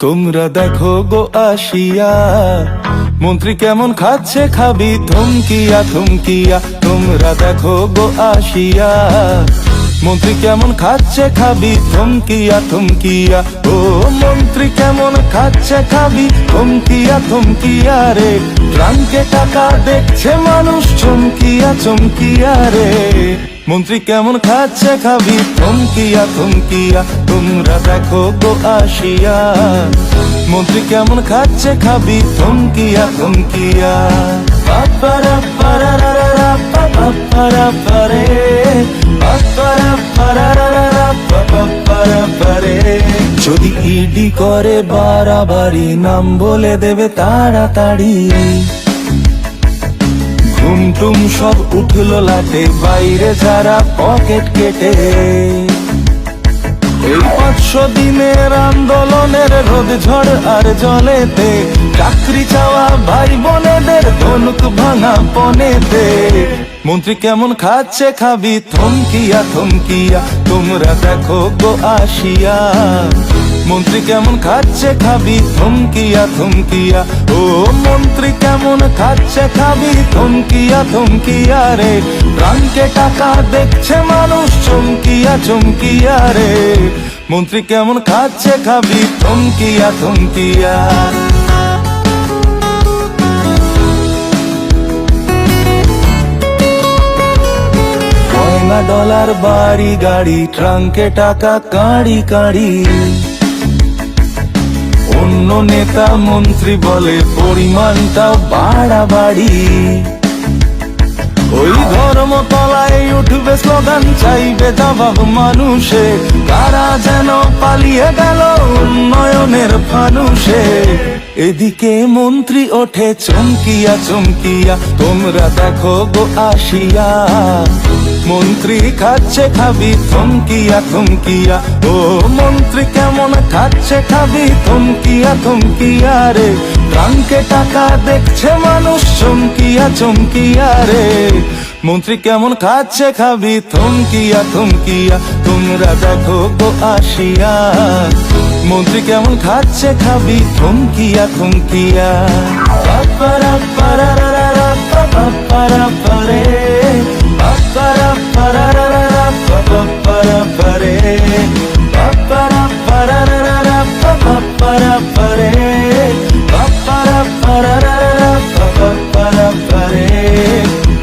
তোমরা দেখো গো আসিয়া মন্ত্রী কেমন খাচ্ছে খাবি থমকিয়া থমকিয়া তোমরা দেখো গো আসিয়া। মন্ত্রী কেমন খাচ্ছে খাবি? থমকিয়া থমকিয়া। ও মন্ত্রী কেমন খাচ্ছে খাবি? থমকিয়া থমকিয়া রে। ট্রাঙ্কে টাকা দেখছে মানুষ, চমকিয়া চমকিয়া রে। মন্ত্রী কেমন খাচ্ছে খাবি? থমকিয়া থমকিয়া। তোমরা দেখো গো আসিয়া। মন্ত্রী কেমন খাচ্ছে খাবি? থমকিয়া। থমকিয়া পাপারা পারারারা পাপারা পারে যদি ইডি করে বাড়াবাড়ি, নাম বলে দেবে তাড়াতাড়ি। টুমটুম সব উঠল লাটে, বাইরে যারা পকেট কেটে। এই পাঁচশো দিনের আন্দোলনের রোদ, ঝড় আর জলেতে, চাকরি চাওয়া ভাই বোনেদের ধনুক ভাঙা পনেতে মন্ত্রী কেমন খাচ্ছে খাবি? থমকিয়া থমকিয়া, তোমরা দেখো গো আসিয়া। মন্ত্রী কেমন খাচ্ছে খাবি? থমকিয়া থমকিয়া, ও মন্ত্রী কেমন খাচ্ছে খাবি? থমকিয়া থমকিয়া রে প্রাণকে টাকা দেখছে মানুষ, চমকিয়া চমকিয়া রে। মন্ত্রী কেমন খাচ্ছে খাবি? থমকিয়া থমকিয়া। গয়না ডলার বাড়ি গাড়ি ট্রাঙ্কে টাকা কাড়ি কাড়ি অন্য নেতা মন্ত্রী বলে পরিমাণটা বাড়াবাড়ি। ওই ধর্মতলায় উঠবে স্লোগান, চাইবে জবাব মানুষে। তারা যেন পালিয়ে গেল উন্নয়নের ফানুষে। এদিকে মন্ত্রী ওঠে চমকিয়া চমকিয়া, তোমরা দেখো গো আসিয়া। মন্ত্রী খাচ্ছে খাবি, থমকিয়া থমকিয়া। ও মন্ত্রী, কেমন খাচ্ছে খাবি, থমকিয়া থমকিয়া রে। ট্রাঙ্কে টাকা দেখছে মানুষ, চমকিয়া চমকিয়া রে। মন্ত্রী, কেমন খাচ্ছে খাবি, থমকিয়া থমকিয়া। তোমরা দেখো গো আসিয়া। মন্ত্রী, কেমন খাচ্ছে খাবি, থমকিয়া থমকিয়া। পাপারা পারে escaparé